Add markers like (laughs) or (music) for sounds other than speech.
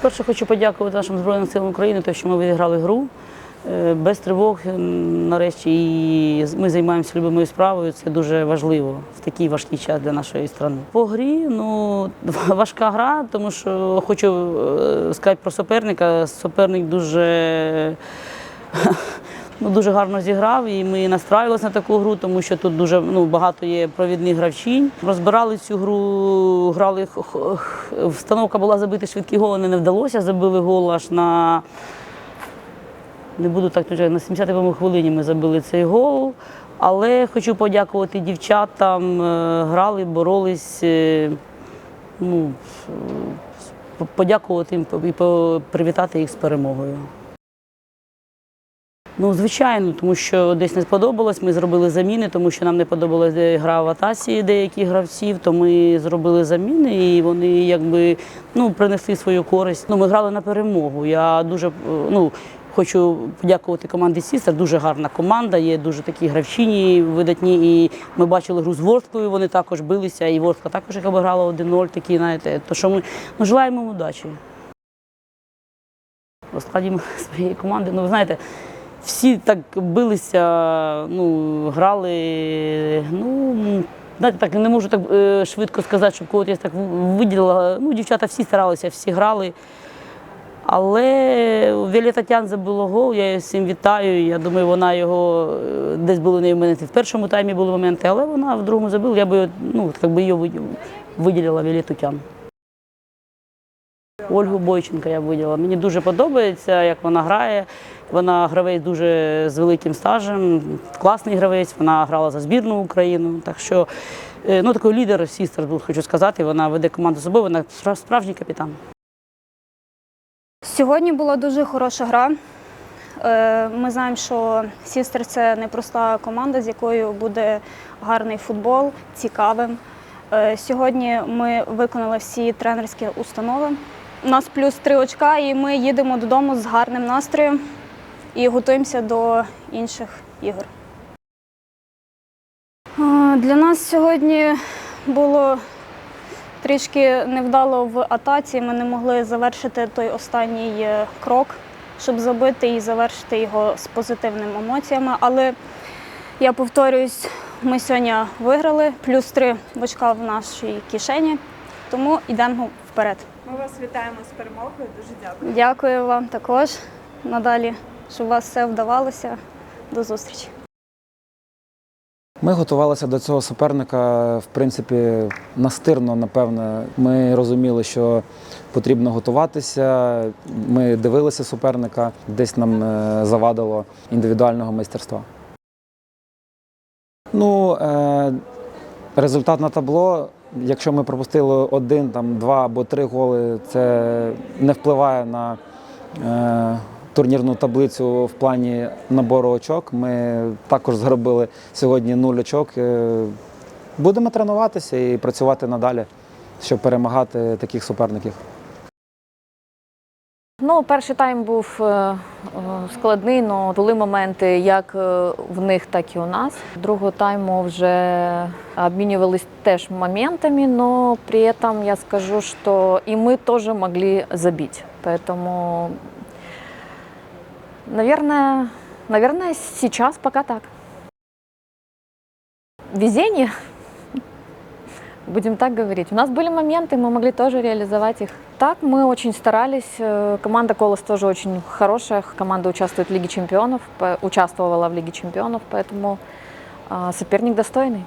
Перше хочу подякувати нашим Збройним силам України, те, що ми відіграли гру е, без тривог. Нарешті і ми займаємося любимою справою. Це дуже важливо в такий важкий час для нашої країни. По грі ну (laughs) важка гра, тому що хочу е, сказати про суперника. Суперник дуже. (laughs) Ну, дуже гарно зіграв, і ми настраювалися на таку гру, тому що тут дуже ну, багато є провідних гравчинь. Розбирали цю гру, грали встановка була забити швидкі голи, не вдалося. Забили гол аж на не буду так на 70-му хвилині ми забили цей гол. Але хочу подякувати дівчатам, е, грали, боролись. е, Ну, е, подякувати їм і привітати їх з перемогою. Ну, звичайно, тому що десь не сподобалось. Ми зробили заміни, тому що нам не подобалася гра в атасі деяких гравців, то ми зробили заміни і вони якби ну, принесли свою користь. Ну, ми грали на перемогу. Я дуже е, ну, хочу подякувати команді Сістер. Дуже гарна команда, є дуже такі гравчині видатні. І ми бачили гру з Ворсткою, вони також билися, і Ворстка також їх обіграла 1-0, такі, знаєте. То що ми ну, желаємо удачі. У складі (laughs) своєї команди, ну ви знаєте, всі так билися, ну, грали. Ну, знаєте, так не можу так е, швидко сказати, щоб когось я так виділила. Ну, дівчата всі старалися, всі грали. Але Віолі Тетян забила гол, я її всім вітаю. Я думаю, вона його е, десь були в неї моменти. В першому таймі були моменти, але вона в другому забила. Я би ну, так би її виділила Віолі Тетян. Ольгу Бойченка я виділа. Мені дуже подобається, як вона грає. Вона гравець дуже з великим стажем, класний гравець. Вона грала за збірну Україну. Так що е, ну, такий лідер сістер, хочу сказати. Вона веде команду собою, вона справжній капітан. Сьогодні була дуже хороша гра. Е, Ми знаємо, що Сістер це непроста команда, з якою буде гарний футбол, цікавим. Е, Сьогодні ми виконали всі тренерські установи. У нас плюс три очка, і ми їдемо додому з гарним настроєм і готуємося до інших ігор. Для нас сьогодні було трішки невдало в атаці. Ми не могли завершити той останній е, крок, щоб забити і завершити його з позитивними емоціями. Але я повторююсь, ми сьогодні виграли, плюс три очка в нашій кишені, тому йдемо вперед. Ми вас вітаємо з перемогою. Дуже дякую. Дякую вам також. Надалі, щоб у вас все вдавалося. До зустрічі. Ми готувалися до цього суперника, в принципі, настирно, напевне. Ми розуміли, що потрібно готуватися. Ми дивилися суперника, десь нам е, завадило індивідуального майстерства. Ну, е, результат на табло. Якщо ми пропустили один, там, два або три голи, це не впливає на е, турнірну таблицю в плані набору очок. Ми також зробили сьогодні нуль очок. Е, Будемо тренуватися і працювати надалі, щоб перемагати таких суперників. Ну, перший тайм був е, е, складний, але були моменти як е, в них, так і у нас. Другого тайму вже обмінювались теж моментами, але при этом я скажу, що і ми теж могли забити. Поэтому, наверное, наверное, сейчас пока так. Везение, будем так говорить. У нас были моменты, мы могли тоже реализовать их. Так, мы очень старались. Э, Команда Колос тоже очень хорошая. Команда участвует в Лиге чемпионов, по- участвовала в Лиге чемпионов, поэтому а, соперник достойный.